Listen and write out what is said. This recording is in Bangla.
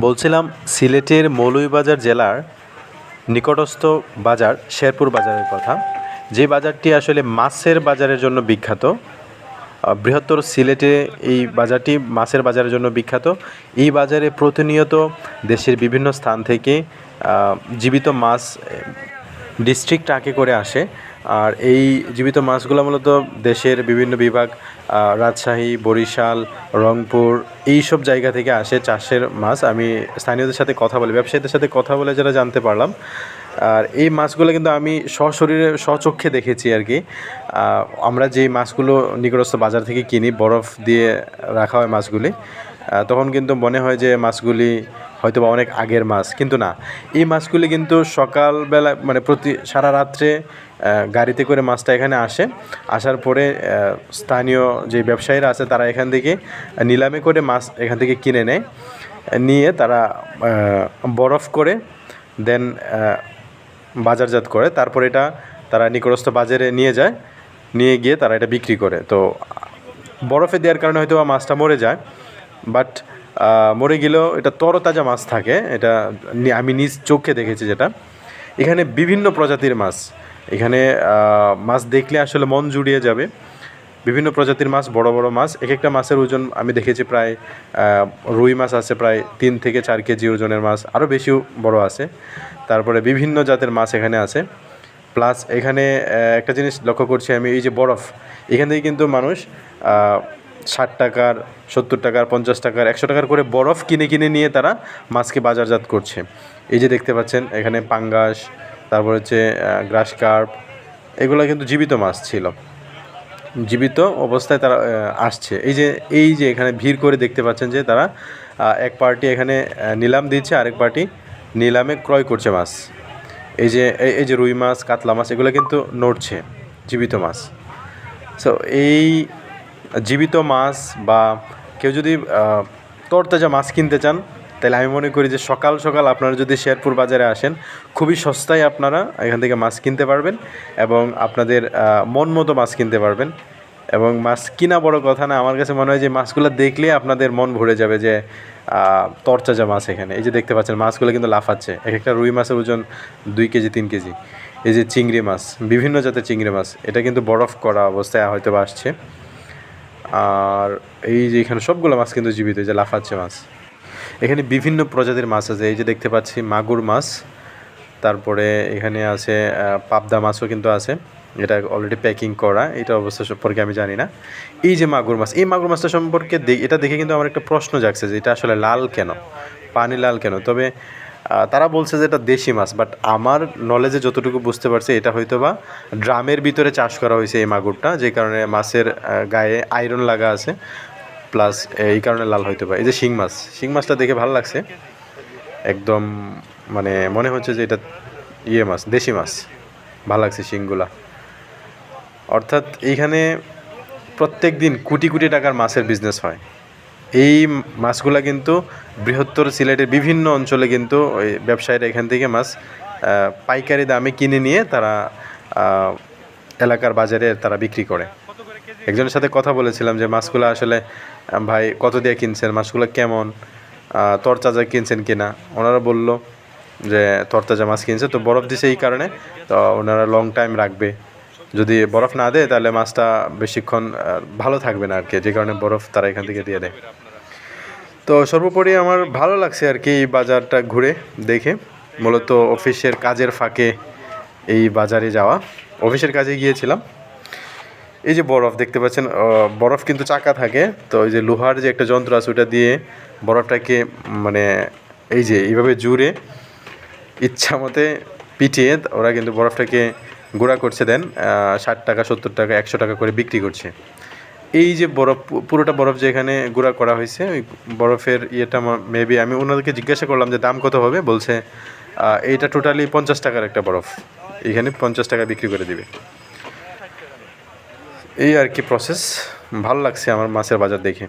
বলছিলাম সিলেটের মৌলভীবাজার জেলার নিকটস্থ বাজার শেরপুর বাজারের কথা। যে বাজারটি আসলে মাছের বাজারের জন্য বিখ্যাত বৃহত্তর সিলেটে এই বাজারটি মাছের বাজারের জন্য বিখ্যাত। এই বাজারে প্রতিনিয়ত দেশের বিভিন্ন স্থান থেকে জীবিত মাছ ডিস্ট্রিক্ট ট্রাকে করে আসে। আর এই জীবিত মাছগুলো মূলত দেশের বিভিন্ন বিভাগ রাজশাহী, বরিশাল, রংপুর এই সব জায়গা থেকে আসে চাষের মাছ। আমি স্থানীয়দের সাথে কথা বলে, ব্যবসায়ীদের সাথে কথা বলে যারা জানতে পারলাম। আর এই মাছগুলো কিন্তু আমি সশরীরে স্বচক্ষে দেখেছি আর কি। আমরা যে মাছগুলো নিকটস্থ বাজার থেকে কিনি, বরফ দিয়ে রাখা হয় মাছগুলি তখন কিন্তু মনে হয় যে মাছগুলি হয়তো বা অনেক আগের মাছ, কিন্তু না। এই মাছগুলি কিন্তু সকালবেলা মানে প্রতি সারা রাত্রে গাড়িতে করে মাছটা এখানে আসে। আসার পরে স্থানীয় যে ব্যবসায়ীরা আছে, তারা এখান থেকে নিলামে করে মাছ এখান থেকে কিনে নেয়। নিয়ে তারা বরফ করে, দেন বাজারজাত করে। তারপর এটা তারা নিকটস্থ বাজারে নিয়ে যায়। নিয়ে গিয়ে তারা এটা বিক্রি করে। তো বরফে দেওয়ার কারণে হয়তো বা মাছটা মরে যায়। বাট মরে গেলেও এটা তরতাজা মাছ থাকে। এটা আমি নিজ চোখে দেখেছি যেটা। এখানে বিভিন্ন প্রজাতির মাছ। এখানে মাছ দেখলে আসলে মন জুড়িয়ে যাবে। বিভিন্ন প্রজাতির মাছ, বড় বড় মাছ। এক একটা মাছের ওজন আমি দেখেছি প্রায় রুই মাছ আছে প্রায় তিন থেকে চার কেজি ওজনের মাছ। আরও বেশিও বড় আছে। তারপরে বিভিন্ন জাতের মাছ এখানে আছে। প্লাস এখানে একটা জিনিস লক্ষ্য করছি আমি, এই যে বরফ। এখান থেকে কিন্তু মানুষ ষাট টাকার, সত্তর টাকার, পঞ্চাশ টাকার, একশো টাকার করে বরফ কিনে কিনে নিয়ে তারা মাছকে বাজারজাত করছে। এই যে দেখতে পাচ্ছেন, এখানে পাঙ্গাস, তারপর হচ্ছে গ্রাস কার্প, এগুলো কিন্তু জীবিত মাছ ছিল। জীবিত অবস্থায় তারা আসছে। এই যে এই যে এখানে ভিড় করে দেখতে পাচ্ছেন যে তারা এক পার্টি এখানে নিলাম দিচ্ছে, আরেক পার্টি নিলামে ক্রয় করছে মাছ। এই যে এই- যে রুই মাছ, কাতলা মাছ, এগুলো কিন্তু নড়ছে, জীবিত মাছ। সো এই জীবিত মাছ বা কেউ যদি তরতাজা মাছ কিনতে চান তাহলে আমি মনে করি যে সকাল সকাল আপনারা যদি শেরপুর বাজারে আসেন খুবই সস্তায় আপনারা এখান থেকে মাছ কিনতে পারবেন এবং আপনাদের মন মতো মাছ কিনতে পারবেন। এবং মাছ কিনা বড় কথা না আমার কাছে মনে হয় যে মাছগুলো দেখলে আপনাদের মন ভরে যাবে যে আহ, তরতাজা মাছ এখানে। এই যে দেখতে পাচ্ছেন মাছগুলো কিন্তু লাফাচ্ছে। এক একটা রুই মাছের ওজন দুই কেজি তিন কেজি। এই যে চিংড়ি মাছ বিভিন্ন জাতের চিংড়ি মাছ এটা কিন্তু বরফ করা অবস্থায় হয়তো আসছে। আর এই যে এখানে সবগুলো মাছ কিন্তু জীবিত যে লাফাচ্ছে মাছ। এখানে বিভিন্ন প্রজাতির মাছ আছে, এই যে দেখতে পাচ্ছি মাগুর মাছ, তারপরে এখানে আছে পাবদা মাছও কিন্তু আছে, এটা অলরেডি প্যাকিং করা, এটা অবস্থা সম্পর্কে আমি জানি না। এই যে মাগুর মাছ, এই মাগুর মাছটা সম্পর্কে এটা দেখে কিন্তু আমার একটা প্রশ্ন জাগছে যে এটা আসলে লাল কেন? পানি লাল কেন? তবে তারা বলছে যে এটা দেশি মাছ বাট আমার নলেজে যতটুকু বুঝতে পারছি, এটা হয়তো বা ড্রামের ভিতরে চাষ করা হয়েছে এই মাগুরটা, যে কারণে মাছের গায়ে আয়রন লাগা আছে প্লাস এই কারণে লাল হয়তো বা এই যে শিং মাছ, শিং মাছটা দেখে ভালো লাগছে। একদম মানে মনে হচ্ছে যে এটা ইয়ে মাছ, দেশি মাছ। ভালো লাগছে শিংগুলা। অর্থাৎ এইখানে প্রত্যেক দিন কোটি কোটি টাকার মাছের বিজনেস হয়। এই মাছগুলা কিন্তু বৃহত্তর সিলেটের বিভিন্ন অঞ্চলে কিন্তু ওই ব্যবসায়ীরা এখান থেকে মাছ পাইকারি দামে কিনে নিয়ে তারা এলাকার বাজারে তারা বিক্রি করে। একজনের সাথে কথা বলেছিলাম যে মাছগুলো আসলে ভাই কত দিয়ে কিনছেন, মাছগুলো কেমন তরতাজা কিনছেন কিনা? ওনারা বলল যে, তরতাজা মাছ কিনছে। তো বরফ দিছে এই কারণে, তো ওনারা লং টাইম রাখবে। যদি বরফ না দেয়, তাহলে মাছটা বেশিক্ষণ ভালো থাকবে না আর কি যে কারণে বরফ তারা এখান থেকে দিয়ে দেয়। তো সর্বোপরি আমার ভালো লাগছে আর কি এই বাজারটা ঘুরে দেখে। মূলত অফিসের কাজের ফাঁকে এই বাজারে যাওয়া। অফিসের কাজে গিয়েছিলাম। এই যে বরফ দেখতে পাচ্ছেন বরফ কিন্তু চাকা থাকে। তো এই যে লোহার যে একটা যন্ত্র আছে, ওটা দিয়ে বরফটাকে মানে এই যে এইভাবে জুড়ে ইচ্ছা মতে পিটিয়ে ওরা কিন্তু বরফটাকে গুঁড়া করছে দেন ষাট টাকা, সত্তর টাকা, একশো টাকা করে বিক্রি করছে। এই যে বরফ পুরোটা বরফ যে এখানে গুঁড়া করা হয়েছে, ওই বরফের ইয়েটা মেবি আমি ওনাদেরকে জিজ্ঞাসা করলাম যে দাম কত হবে, বলছে এইটা টোটালি পঞ্চাশ টাকার একটা বরফ। এখানে পঞ্চাশ টাকা বিক্রি করে দিবে। এই আর কি প্রসেস ভালো লাগছে আমার মাছের বাজার দেখে।